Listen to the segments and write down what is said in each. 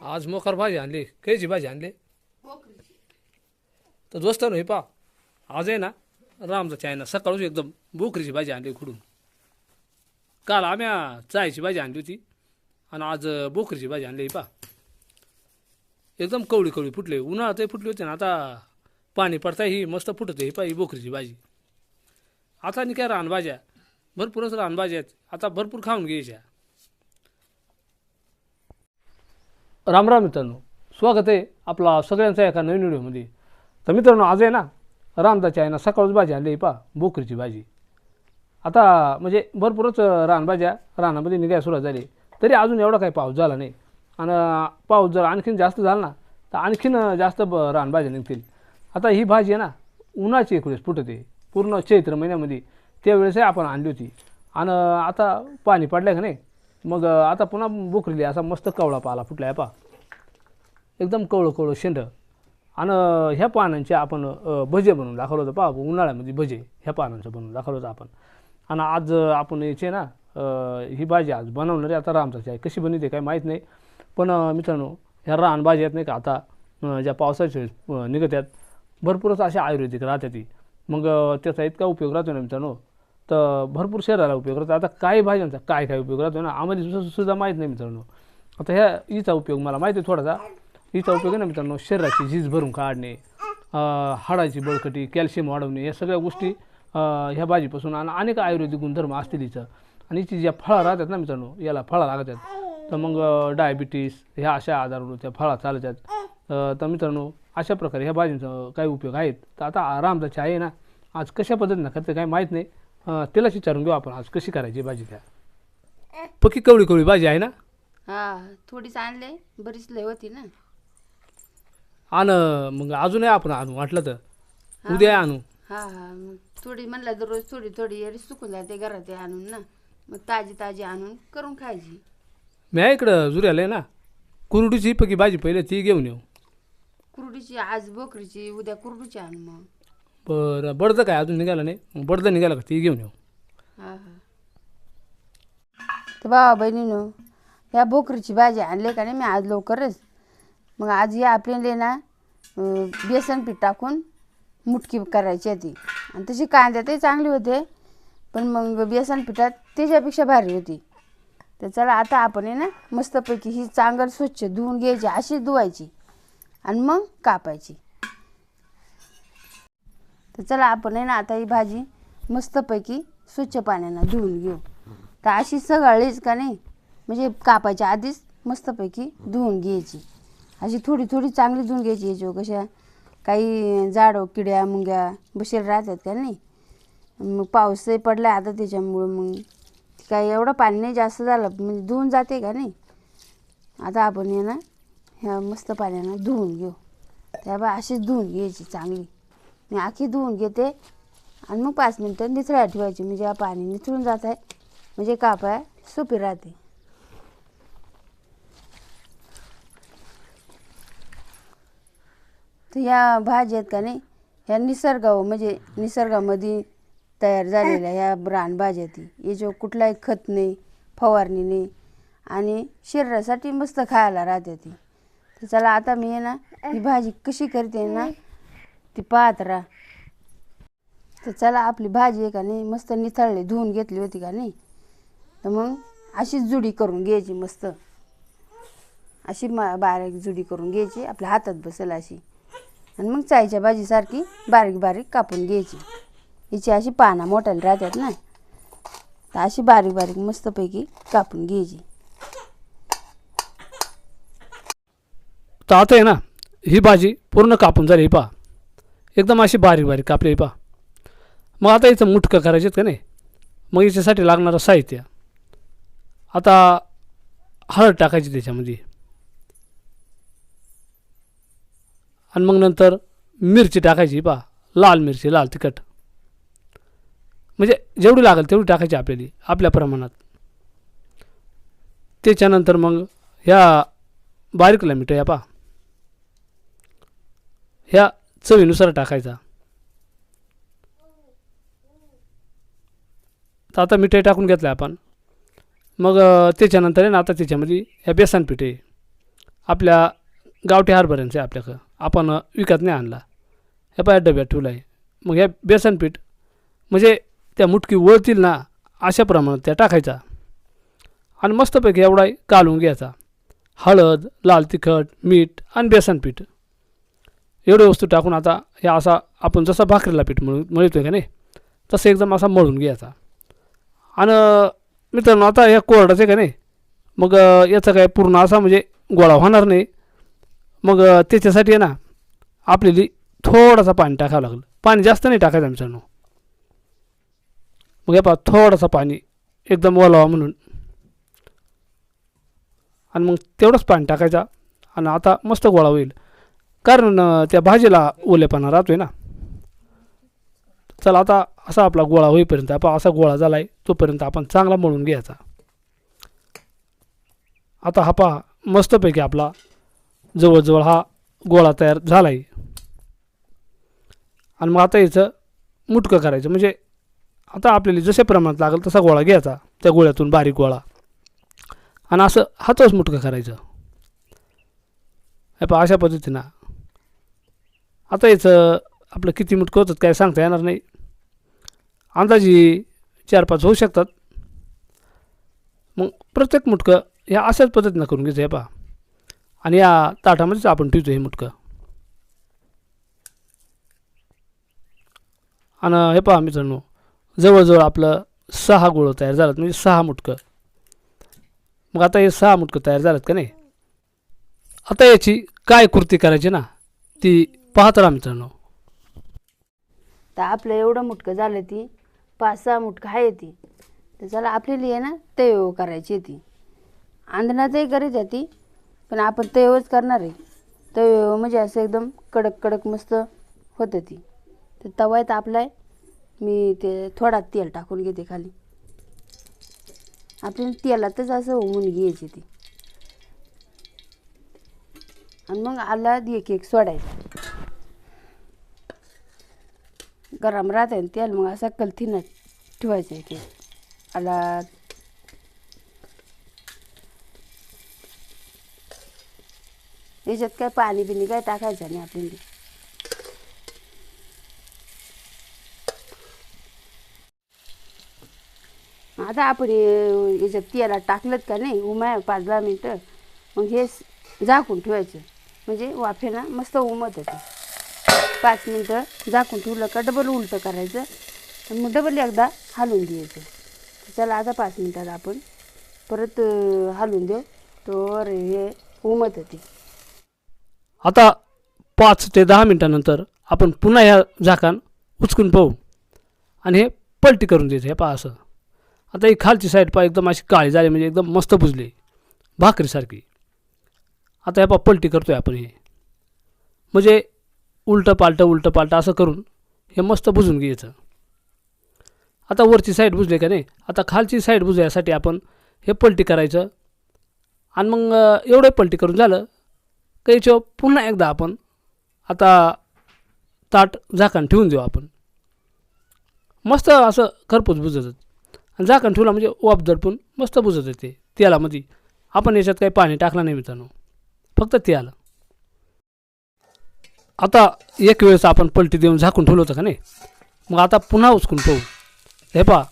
आज मोकार भाजी आणली कायची भाजी आणली. तर दोस्त हे पा आज आहे ना रामचा चायना सकाळच एकदम बोकरीची भाजी आणली खुडून. काल आम्ही चायची भाजी आणली होती आणि आज बोकरीची भाजी आणली पा एकदम कवळी कवळी फुटले उन्हाळ्यातही फुटली होती ना आता पाणी पडता ही मस्त फुटत ही पा ही बोकरीची भाजी. आता नाही काय रानभाज्या भरपूरच रानभाज्या आहेत. आता भरपूर खाऊन घ्यायच्या. राम राम मित्रांनो. स्वागत आहे आपला सगळ्यांचा एका नवीन व्हिडिओमध्ये. तर मित्रांनो आज आहे ना रामदाची आहे ना सकाळच भाजी आणली पा बोकरीची भाजी. आता म्हणजे भरपूरच रानभाज्या रानामध्ये निघायला सुरुवात झाली. तरी अजून एवढा काही पाऊस झाला नाही. आणि पाऊस जर आणखीन जास्त झाला ना तर आणखीन जास्त ब रानभाज्या निघतील. आता ही भाजी आहे ना उन्हाची एकुळेस फुटते पूर्ण चैत्र महिन्यामध्ये त्यावेळेसही आपण आणली होती. आणि आता पाणी पडलं का नाही मग आता पुन्हा बोकरीली असा मस्त कवळा पाला फुटला आहे पा एकदम कवळं कवळं शेंड. आणि ह्या पानांचे आपण भजे बनवून दाखवलं होतं पा उन्हाळ्यामध्ये भजे ह्या पानांचं बनवून दाखवलं होतं आपण. आणि आज आपण याचे ना ही भाजी आज बनवणारी आता रामचाची आहे. कशी बनवते काय माहीत नाही. पण मित्रांनो ह्या रान भाजी आहेत नाही का आता ज्या पावसाच्या निघत आहेत भरपूरच अशा आयुर्वेदिक राहते ती. मग त्याचा इतका उपयोग राहतो ना मित्रांनो तर भरपूर शरीराला उपयोग राहतो आता काही भाज्यांचा काय काय उपयोग राहतो ना आम्हाला सुद्धा- सुद्धा माहीत नाही मित्रांनो. आता ह्या हिचा उपयोग मला माहिती आहे थोडासा. हिचा उपयोग आहे ना मित्रांनो शरीराची झीज भरून काढणे हाडाची बळकटी कॅल्शियम वाढवणे या सगळ्या गोष्टी ह्या भाजीपासून आणि अनेक आयुर्वेदिक गुणधर्म असतील हिचं. आणि हिची ज्या फळं राहतात ना मित्रांनो याला फळं लागतात. तर मग डायबिटीस ह्या अशा आजारावर त्या फळा चालतात. तर मित्रांनो अशा प्रकारे ह्या भाजींचा काही उपयोग आहेत. तर आता आरामदाची आहे ना आज कशा पद्धतीनं करते काही माहीत नाही. अं, तिलाच विचारून घेऊ आपण. आज कशी करायची भाजी त्या? पक्की कवळी कवळी भाजी आहे ना? हा थोडीच आणले. बरीच लय होती ना. आण मग अजूनही आपण आणू वाटलं तर. उद्या आणू. हा हा मग थोडी म्हणलं दररोज थोडी थोडी एवढी सुकून जाते घरात आणून ना. मग ताजी ताजी आणून करून खायची. मी आहे इकडं जुऱ्याला आहे ना. कुरडीची पकी भाजी पहिले ती घेऊन येऊ. कुरडीची आज बोकरीची उद्या कुरडूची आणू मग. बरं बडदं काय? अजून निघालं नाही? मग बडदं निघालं का? ती घेऊन येऊ. हा हा. तर बाबा बहिणीनं ह्या बोकरीची भाजी आणले का नाही? मी आज लवकरच. मग आज या आपल्याला ना अं, बेसन पीठ टाकून मुटकी करायची आहे ती आणि तशी कांद्यातही चांगली होते पण मग बेसन पिठात त्याच्यापेक्षा भारी होती. तर चला आता आपण आहे ना मस्तपैकी ही चांगल स्वच्छ धुवून घ्यायची अशी धुवायची. आणि मग कापायची. तर चला आपण आहे ना आता ही भाजी मस्तपैकी स्वच्छ पाण्यानं धुवून घेऊ. तर अशी सगळीच का नाही म्हणजे कापायच्या आधीच मस्तपैकी धुवून घ्यायची. अशी थोडी थोडी चांगली धुवून घ्यायची याच्यावर हो कशा काही जाडो किड्या मुंग्या बसेल राहतात का नाही. मग पाऊसही पडला आता त्याच्यामुळं मग काही एवढं पाणी नाही जास्त झालं म्हणजे धुवून जाते का नाही. आता आपण हे ना ह्या मस्त पाण्यानं धुवून घेऊ. त्या बा अशीच धुवून घ्यायची चांगली. मी आखी धुवून घेते. आणि मग पाच मिनटं निथळ्या ठेवायची. म्हणजे या पाणी निथळून जात आहे. म्हणजे कापाय सोपी राहते. तर ह्या भाज्या आहेत का नाही ह्या निसर्गावर म्हणजे निसर्गामध्ये तयार झालेल्या ह्या रानभाज्या ती. याच्यावर कुठलाही खत नाही फवारणी नाही आणि शरीरासाठी मस्त खायला राहते ती. तर चला आता मी आहे ना ही भाजी कशी करते ना ती पाहत राहा. तर चला आपली भाजी आहे का नाही मस्त निथळली धुवून घेतली होती का नाही. तर मग अशीच जुडी करून घ्यायची मस्त. अशी मा बारीक जुडी करून घ्यायची आपल्या हातात बसेल अशी. आणि मग चायच्या भाजीसारखी बारीक बारीक कापून घ्यायची. हिची अशी पाना मोठ्याला राहतात ना. तर अशी बारीक बारीक मस्तपैकी कापून घ्यायची. तर आता आहे ना ही भाजी पूर्ण कापून झाली पहा. एकदम अशी बारीक बारीक कापली पहा. मग आता इथं मुटकं करायचे का नाही? मग याच्यासाठी लागणारं साहित्य. आता हळद टाकायची त्याच्यामध्ये. आणि मग नंतर मिरची टाकायची पहा. लाल मिरची लाल तिखट. म्हणजे जेवढी लागेल तेवढी टाकायची आपल्याला आपल्या प्रमाणात. त्याच्यानंतर मग ह्या बारीकला मिठं या पहा. ह्या चवीनुसार टाकायचा. तर आता मिठाई टाकून घेतलं आपण. मग त्याच्यानंतर आहे ना आता त्याच्यामध्ये ह्या बेसनपीठ आहे. आपल्या गावठी हरभऱ्यांचं आहे आपल्याकडं. आपण विकत नाही आणला. हे पाय डब्यात ठेवला आहे मग ह्या बेसन पीठ म्हणजे त्या मुटकी वळतील ना अशा प्रमाणात त्या टाकायचा. आणि मस्तपैकी एवढा घालून घ्यायचा. हळद लाल तिखट मीठ आणि बेसन पीठ. एवढे वस्तू टाकून आता हे असा आपण जसा भाकरीला पीठ मळ मळतो का नाही तसं एकदम असा मळून घ्यायचा. आणि मित्रांनो आता ह्या कोरडाचं आहे का नाही मग याचा काय पूर्ण असा म्हणजे गोळा होणार नाही. मग त्याच्यासाठी आहे ना आपल्याला थोडासा पाणी टाकावं लागलं. पाणी जास्त नाही टाकायचं मित्रांनो. मग हे पहा थोडासा पाणी एकदम ओलावा म्हणून. आणि मग तेवढंच पाणी टाकायचा. आणि आता मस्त गोळा होईल. कारण त्या भाजीला ओलेपणा राहतोय ना. चला आता असा आपला गोळा होईपर्यंत आपण असा गोळा झाला आहे तोपर्यंत आपण चांगला मळून घ्यायचा. आता हा पहा मस्तपैकी आपला जवळजवळ हा गोळा तयार झाला आहे आणि मग आता याचं मुटकं करायचं. म्हणजे आता आपल्याला जसे प्रमाणात लागेल तसा गोळा घ्यायचा त्या गोळ्यातून बारीक गोळा. आणि असं हातच मुटकं करायचं. हे पहा अशा पद्धतीनं आता याचं आपलं किती मुटकं होतात काय सांगता येणार नाही. अंदाजी चार पाच होऊ शकतात. मग प्रत्येक मुटकं ह्या अशाच पद्धतीनं करून घ्यायचं हे पहा. आणि या ताटामध्येच आपण ठेवतो हे मुटकं. आणि हे पहा मित्रांनो जवळजवळ आपलं सहा गोळं तयार झालं म्हणजे सहा मुटकं. मग आता हे सहा मुटकं तयार झालं का नाही? आता याची काय कृती करायची ना ती पाहत राहा मित्रांनो. तर आपलं एवढं मुटकं झालं ती पाच सहा मुटकं आहे ती. तर चला आपल्याला आहे ना तय करायची ती. आंधणाचंही करीत आहे ती पण आपण तयवच करणार आहे. तय म्हणजे असं एकदम कडक कडक मस्त होतं ती. तर तवा आहे आपला आहे मी ते थोडा तेल टाकून घेते खाली. आपल्याला तेलातच असं होऊन घ्यायची ती. आणि मग आला एक एक सोडायचं. गरम राहते ना तेल मग असा कलथीनं ठेवायचं आहे ते आला याच्यात काय पाणी बिणी काय टाकायचं नाही आपण आता आपण याच्यात तेला टाकलं का नाही उमाय पाच दहा मिनटं मग हे झाकून ठेवायचं म्हणजे वाफेना मस्त उमत होते पाच मिनटं झाकून ठेवलं का डबल उलटं करायचं. आणि मग डबल एकदा हलवून द्यायचं त्याला चला आता पाच मिनटात आपण परत हलवून देऊ. तर हे उमत होते. आता पाच ते दहा मिनटानंतर आपण पुन्हा ह्या झाकान उचकून पाहू. आणि हे पलटी करून द्यायचं हे पहा असं. आता ही खालची साईड पहा एकदम अशी काळी झाली म्हणजे एकदम मस्त बुजली. भाकरीसारखी. आता हे पहा पलटी करतो आहे आपण हे. म्हणजे उलटं पालटं उलटं पालटं असं करून हे मस्त बुजून घ्यायचं. आता वरची साईड बुजली का नाही? आता खालची साईड बुजण्यासाठी आपण हे पलटी करायचं. आणि मग एवढं पलटी करून झालं का याच्यावर पुन्हा एकदा आपण आता ताट झाकण ठेवून देऊ आपण. मस्त असं खरपूस बुजत आणि झाकण ठेवला म्हणजे वाप दडपून मस्त बुजत येते तेलामध्ये. आपण याच्यात काही पाणी टाकलं नाही मित्रांनो. फक्त ते आलं आता एक वेळेस आपण पलटी देऊन झाकून ठेवलं होतं का नाही? मग आता पुन्हा उचकून पाहू हे पहा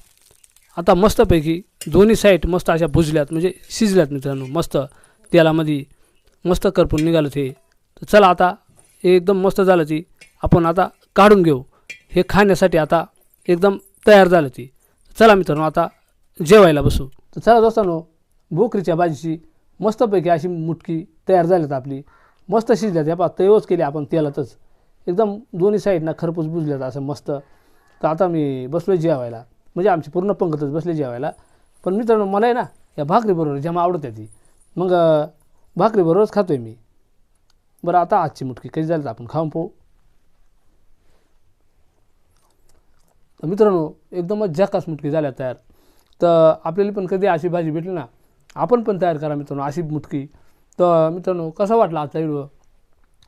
आता मस्तपैकी दोन्ही साईड मस्त अशा भुजल्यात म्हणजे शिजल्यात मित्रांनो मस्त. तेलामध्ये मस्त करपून निघालं ते तर चला आता हे एकदम मस्त झालं ती. आपण आता काढून घेऊ. हे खाण्यासाठी आता एकदम तयार झालं ती. चला मित्रांनो आता जेवायला बसू. तर चला दोस्तांनो भोकरीच्या भाजीची मस्तपैकी अशी मुटकी तयार झाली आपली. मस्त शिजल्यात. ह्या पा तयोच केली आपण तेलातच. एकदम दोन्ही साईडनं खरपूस बुजल्यात असं मस्त. तर आता मी बसलो जेवायला. म्हणजे आमची पूर्ण पंगतच बसले जेवायला. पण मित्रांनो मला आहे ना या भाकरीबरोबर जेव्हा आवडते ती. मग भाकरीबरोबरच खातो आहे मी. बरं आता आजची मुटकी कधी झाली तर आपण खाऊन पाहू. मित्रांनो एकदमच झकास मुटकी झाल्या तयार. तर आपल्याला पण कधी अशी भाजी भेटली ना आपण पण तयार करा मित्रांनो अशी मुटकी. तर मित्रांनो कसा वाटला आजचा व्हिडिओ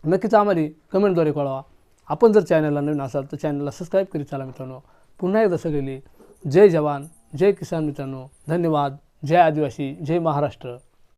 नक्कीच आम्हाला कमेंटद्वारे कळवा. आपण जर चॅनलला नवीन असाल तर चॅनलला सबस्क्राईब करीत चला मित्रांनो. पुन्हा एकदा सगळी जय जवान जय किसान मित्रांनो. धन्यवाद. जय आदिवासी जय महाराष्ट्र.